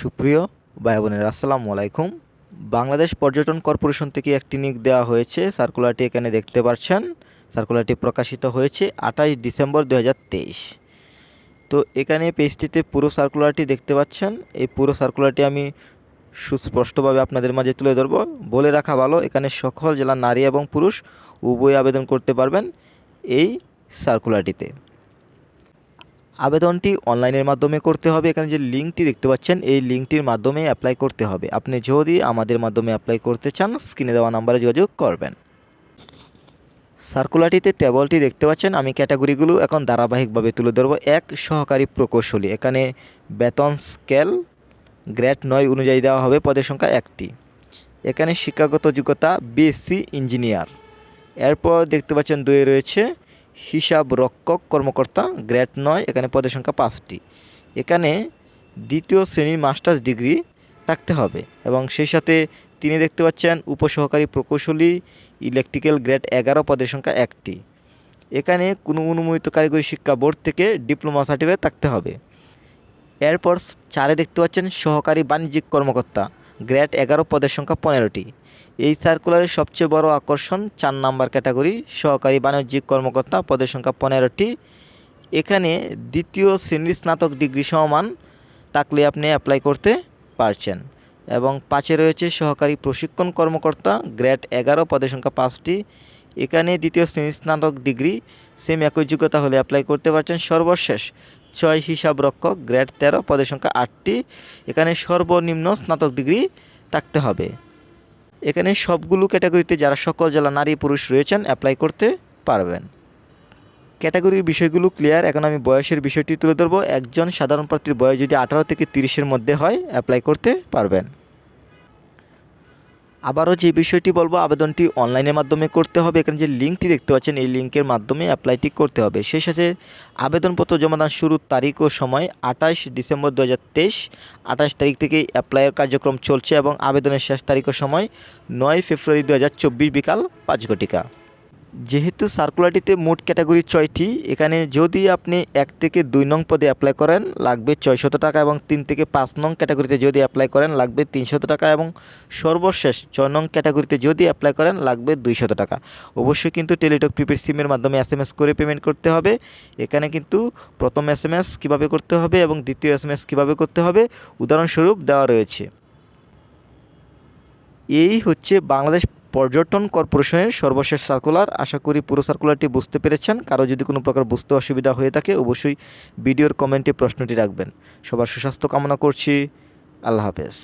সুপ্রিয় ভাই বোনের, আসসালামু আলাইকুম। বাংলাদেশ পর্যটন কর্পোরেশন থেকে একটি নিক দেওয়া হয়েছে। সার্কুলারটি এখানে দেখতে পাচ্ছেন। সার্কুলারটি প্রকাশিত হয়েছে আঠাশ ডিসেম্বর দু হাজার তেইশ। তো এখানে পেজটিতে পুরো সার্কুলারটি দেখতে পাচ্ছেন। এই পুরো সার্কুলারটি আমি সুস্পষ্টভাবে আপনাদের মাঝে তুলে ধরবো। বলে রাখা ভালো, এখানে সকল জেলার নারী এবং পুরুষ উভয় আবেদন করতে পারবেন এই সার্কুলারটিতে। আবেদনটি অনলাইনের মাধ্যমে করতে হবে। এখানে যে লিঙ্কটি দেখতে পাচ্ছেন, এই লিঙ্কটির মাধ্যমে অ্যাপ্লাই করতে হবে। আপনি যদি আমাদের মাধ্যমে অ্যাপ্লাই করতে চান, স্ক্রিনে দেওয়া নাম্বারে যোগাযোগ করবেন। সার্কুলারটিতে টেবলটি দেখতে পাচ্ছেন। আমি ক্যাটাগরিগুলো এখন ধারাবাহিকভাবে তুলে ধরবো। এক, সহকারী প্রকৌশলী। এখানে বেতন স্কেল গ্রেড নয় অনুযায়ী দেওয়া হবে পদের সংখ্যা একটি। এখানে শিক্ষাগত যোগ্যতা, বিএসসি ইঞ্জিনিয়ার। এরপর দেখতে পাচ্ছেন দুয়ে রয়েছে হিসাব রক্ষক কর্মকর্তা, গ্রেড নয়, এখানে পদের সংখ্যা পাঁচটি। এখানে দ্বিতীয় শ্রেণির মাস্টার্স ডিগ্রি থাকতে হবে এবং সেই সাথে তিনি দেখতে পাচ্ছেন উপসহকারী প্রকৌশলী, ইলেকট্রিক্যাল গ্রেড এগারো, পদের সংখ্যা একটি। এখানে কোনো অনুমোদিত কারিগরি শিক্ষা বোর্ড থেকে ডিপ্লোমা সার্টিফিকেট থাকতে হবে। এরপর চারে দেখতে পাচ্ছেন সহকারী বাণিজ্যিক কর্মকর্তা। গ্রেড এগারো পদের সংখ্যা পনেরোটি। এই সার্কুলারের সবচেয়ে বড় আকর্ষণ চার নাম্বার ক্যাটাগরি সহকারী বাণিজ্যিক কর্মকর্তা পদের সংখ্যা পনেরোটি। এখানে দ্বিতীয় শ্রেণির স্নাতক ডিগ্রি সমান থাকলে আপনি অ্যাপ্লাই করতে পারছেন। এবং পাঁচে রয়েছে সহকারী প্রশিক্ষণ কর্মকর্তা, গ্রেড এগারো পদের সংখ্যা পাঁচটি। এখানে দ্বিতীয় শ্রেণির স্নাতক ডিগ্রি সেম একই যোগ্যতা হলে অ্যাপ্লাই করতে পারছেন সর্বশেষ ছয় হিসাব রক্ষক গ্রেড তেরো, পদের সংখ্যা আটটি। এখানে সর্বনিম্ন স্নাতক ডিগ্রি থাকতে হবে। এখানে সবগুলো ক্যাটাগরিতে যারা সকল জেলা নারী পুরুষ রয়েছেন অ্যাপ্লাই করতে পারবেন। ক্যাটাগরির বিষয়গুলো ক্লিয়ার এখন আমি বয়সের বিষয়টি তুলে ধরবো। একজন সাধারণ প্রার্থীর বয়স যদি আঠারো থেকে তিরিশের মধ্যে হয় অ্যাপ্লাই করতে পারবেন। আবারও যে বিষয়টি বলব, আবেদনটি অনলাইনের মাধ্যমে করতে হবে। এখানে যে লিঙ্কটি দেখতে পাচ্ছেন, এই লিঙ্কের মাধ্যমে অ্যাপ্লাইটি করতে হবে। সেই সাথে আবেদনপত্র জমাদান শুরুর তারিখ ও সময় আঠাশ ডিসেম্বর দু হাজার তেইশ। আঠাশ তারিখ থেকে অ্যাপ্লাইয়ের কার্যক্রম চলছে এবং আবেদনের শেষ তারিখ ও সময় নয় ফেব্রুয়ারি দু হাজার চব্বিশ বিকাল পাঁচ ঘটিকা। যেহেতু সার্কুলারটিতে মোট ক্যাটাগরি ছয়টি, এখানে যদি আপনি এক থেকে দুই নং পদে অ্যাপ্লাই করেন, লাগবে ছয়শত টাকা এবং তিন থেকে পাঁচ নং ক্যাটাগরিতে যদি অ্যাপ্লাই করেন, লাগবে তিনশত টাকা এবং সর্বশেষ ছয় নং ক্যাটাগরিতে যদি অ্যাপ্লাই করেন, লাগবে দুইশত টাকা। অবশ্যই কিন্তু টেলিটক প্রিপেড সিমের মাধ্যমে এস এম এস করে পেমেন্ট করতে হবে। এখানে কিন্তু প্রথম এস এম এস কীভাবে করতে হবে এবং দ্বিতীয় এস এম এস কীভাবে করতে হবে, উদাহরণস্বরূপ দেওয়া রয়েছে। এই হচ্ছে বাংলাদেশ পর্যটন কর্পোরেশনের সর্বশেষ সার্কুলার। আশা করি পুরো সার্কুলারটি বুঝতে পেরেছেন। কারও যদি কোনো প্রকার বুঝতে অসুবিধা হয়ে থাকে, অবশ্যই ভিডিওর কমেন্টে প্রশ্নটি রাখবেন। সবার সুস্বাস্থ্য কামনা করছি। আল্লাহ হাফেজ।